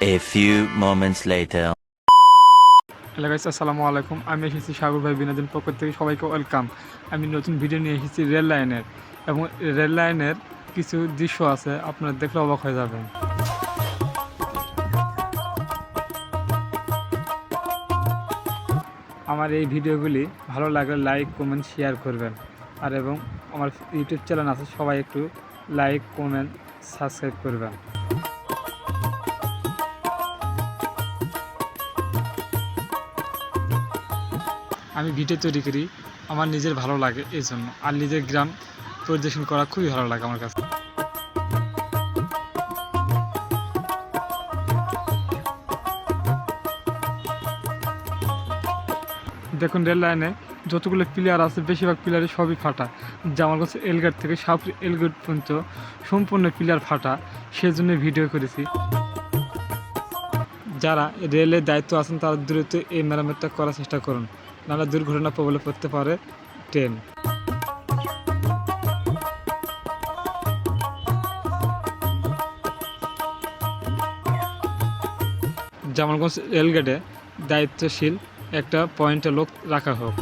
A few moments later. Hello guys আসসালামু আলাইকুম। আমি এসেছি সাগর ভাই বিনোদন পক্ষ থেকে। সবাইকে ওয়েলকাম আমি নতুন ভিডিও নিয়ে এসেছি রেল লাইনের। এবং রেল লাইনের কিছু দৃশ্য আছে, আপনারা দেখলে অবাক হয়ে যাবেন। আমার এই ভিডিওগুলি ভালো লাগলে লাইক কমেন্ট শেয়ার করবেন। আর এবং আমার ইউটিউব চ্যানেল আছে, সবাই একটু লাইক কমেন্ট সাবস্ক্রাইব করবেন। আমি ভিডিও তৈরি করি, আমার নিজের ভালো লাগে এই জন্য আর নিজের গ্রাম পরিদর্শন করা খুবই ভালো লাগে আমার কাছে। দেখুন, রেল লাইনে যতগুলো প্লেয়ার আছে, বেশিরভাগ প্লেয়ারই সবই ফাটা। জামাল কাছে এলগেট থেকে সাপুর এলগেট পর্যন্ত সম্পূর্ণ প্লেয়ার ফাটা সেজন্য ভিডিও করেছি। যারা রেলের দায়িত্ব আছেন, তারা দ্রুত এই মেরামতটা করার চেষ্টা করুন। নাহলে দুর্ঘটনা প্রবলে পড়তে পারে ট্রেন। জামালগঞ্জ রেলগেটে দায়িত্বশীল একটা পয়েন্টে লোক রাখা হোক।